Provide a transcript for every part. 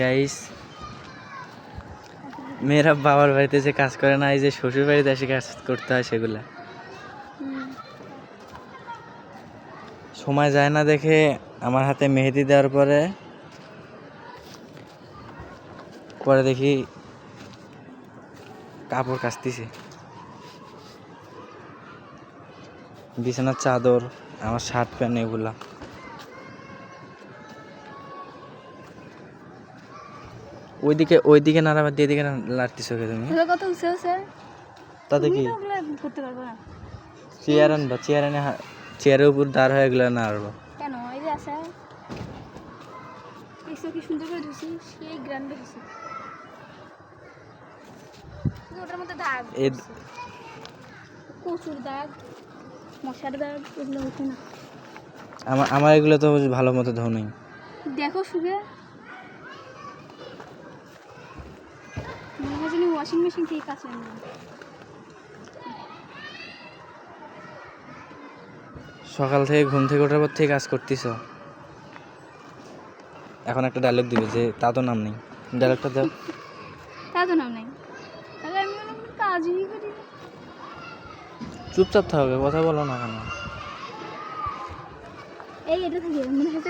Guys মেয়েরা বাবার বাড়িতে যে কাজ করে না, এই যে শ্বশুর বাড়িতে এসে কাজ করতে হয় সেগুলা। সময় যায় না দেখে আমার হাতে মেহেদি দেওয়ার পরে পরে দেখি কাপড় কাচতেছে। বিছানার চাদর, আমার শার্ট প্যান্ট এগুলা। ওইদিকে ওইদিকে নাড়াবার দিয়ে এদিকে লাড়তেছো কে তুমি? কত উঁচু আছে? তাতে কি? করতে পারব না। চেয়ার আনবা চেয়ার এনে চেয়ারের উপর দাঁড় হয়ে গেলে নাড়বো। কেন? এই যে আছে। দেখছ কি সুন্দর করে ধুছি সেই গ্রান্ডে ধুছি ওটার মধ্যে দাগ। কচুর দাগ মশার দাগ এগুলো উঠে না। আমার আমার এগুলো তো ভালো মতো ধো নেই। দেখো শুকে মনে হয় ওয়াশিং মেশিন থেকে কাছে সকাল থেকে ঘুম থেকে ওঠার পর থেকে কাজ করতেছ? এখন একটা ডায়লগ দিবে যে তা তো নাম নেই। ডায়লগটা দাও। তা তো নাম নেই। তাহলে আমি কাজই করি চুপচাপ থাকবে কথা বলো না কেন। এই এটা থেকে মনে হয়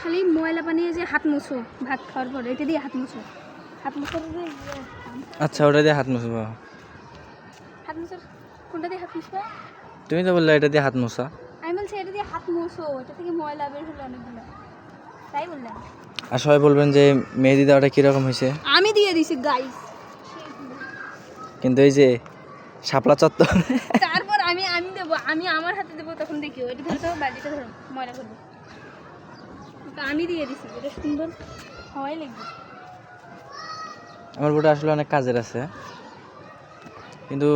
খালি ময়লা পানি যে হাত মুছো ভাত খাওয়ার পর এটা দিয়ে হাত মুছো। আচ্ছা ওটা দিয়ে হাত মুছবো। কোনটা দিয়ে হাত মুছবা? তুমি তো বললে এটা দিয়ে হাত মুছা। আমি বলছি এটা দিয়ে হাত মুছো এটা থেকে ময়লা বের হলো অনেকগুলো। তাই বললাম। আর সবাই বলবেন যে মেহেদি দেওয়াটা কীরকম হয়েছে? আমি দিয়ে দিছি গাইস কিন্তু এই যে শাপলা চত্বর। তারপর আমি আমি দেবো আমি আমার হাতে দেবো তখন দেখিও। এটা ধরে তো বাড়িটা ধরো ময়লা করব তো আমি দিয়ে দিছি এটা সুন্দর হওয়াই লাগবে। আমার বউটা আসলে অনেক কাজের আছে। কিন্তু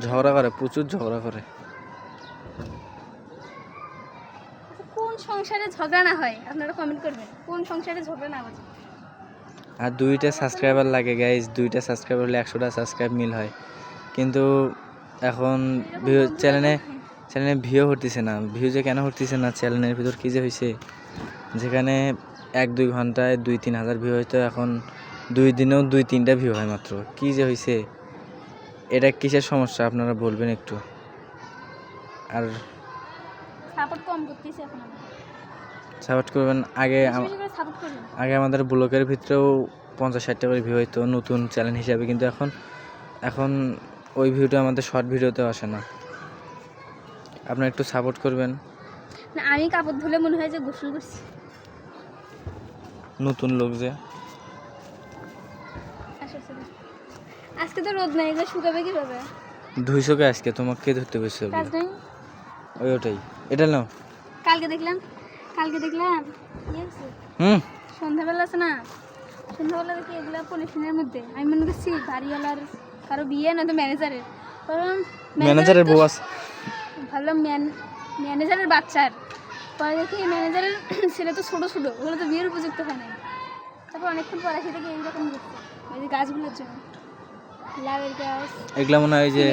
ঝগড়া করে প্রচুর ঝগড়া করে। আচ্ছা, কোন সংসারে ঝগড়া না হয়? আপনারা কমেন্ট করবেন। কোন সংসারে ঝগড়া না হয়? আর দুইটা সাবস্ক্রাইবার লাগে গাইজ দুইটা সাবস্ক্রাইবার হলে একশোটা সাবস্ক্রাইব মিল হয়। কিন্তু এখন ভিউ চ্যানেলে চ্যানেলে ভিউ হতেছে না। ভিউ যে কেন হতেছে না? চ্যানেলের ভিতর কী যে হয়েছে যেখানে এক দুই ঘন্টায় দুই তিন হাজার ভিউ হয়তো এখন দুই দিনেও দুই তিনটা ভিউ হয় মাত্র। কী যে হয়েছে এটা কিসের সমস্যা? আপনারা বলবেন একটু। আর সাপোর্ট কম করতেছি এখন সাপোর্ট করবেন? আগে আগে আমাদের ব্লগের ভিতরেও পঞ্চাশ ষাটটা করে ভিউ হইতো নতুন চ্যানেল হিসাবে। কিন্তু এখন এখন ওই ভিউটা আমাদের শর্ট ভিডিওতে আসে না। আপনারা একটু সাপোর্ট করবেন। না আমি কাপড় ধুলে মনে হয় যে গোসল করছি। নতুন লোক যে। আজকে তো রোদ নাই এগুলো শুকাবে কীভাবে? ধুইশোকে আজকে তোমাকে ধরতে বসে কাজ নাই? ওই ওটাই। এটা নাও। কালকে দেখলাম কালকে দেখলাম হুম। সন্ধ্যাবেলা আছে না? সন্ধ্যাবেলা দেখি এগুলো পলিথিনের মধ্যে। আমি মনে করছি বাড়িওয়ালার কারও বিয়ে না তো ম্যানেজারের কারণ ম্যানেজারের বউ আছে। ভাবলাম ম্যান ম্যানেজারের বাচ্চার। পরে দেখি ম্যানেজারের ছেলে তো ছোটো ছোটো ওগুলো তো বিয়ের উপযুক্ত হয় না তারপর অনেকক্ষণ পরে এসে দেখি এইরকম দেখতে ওই যে গাছগুলোর জন্য। লাউয়ের গাছ এগুলা মনে হয় যে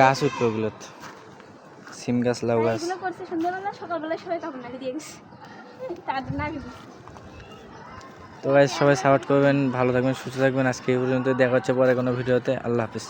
গাছ হ্যাঁ উঠবে। ওগুলো সিম গাছ লাউ গাছ। এগুলো সবাই কাপড় দিয়ে গেছে। না তো গাইজ সবাই সাপোর্ট করবেন ভালো থাকবেন সুস্থ থাকবেন। আজকে এই পর্যন্ত দেখা হচ্ছে পরে কোনো ভিডিওতে। আল্লাহ হাফিজ।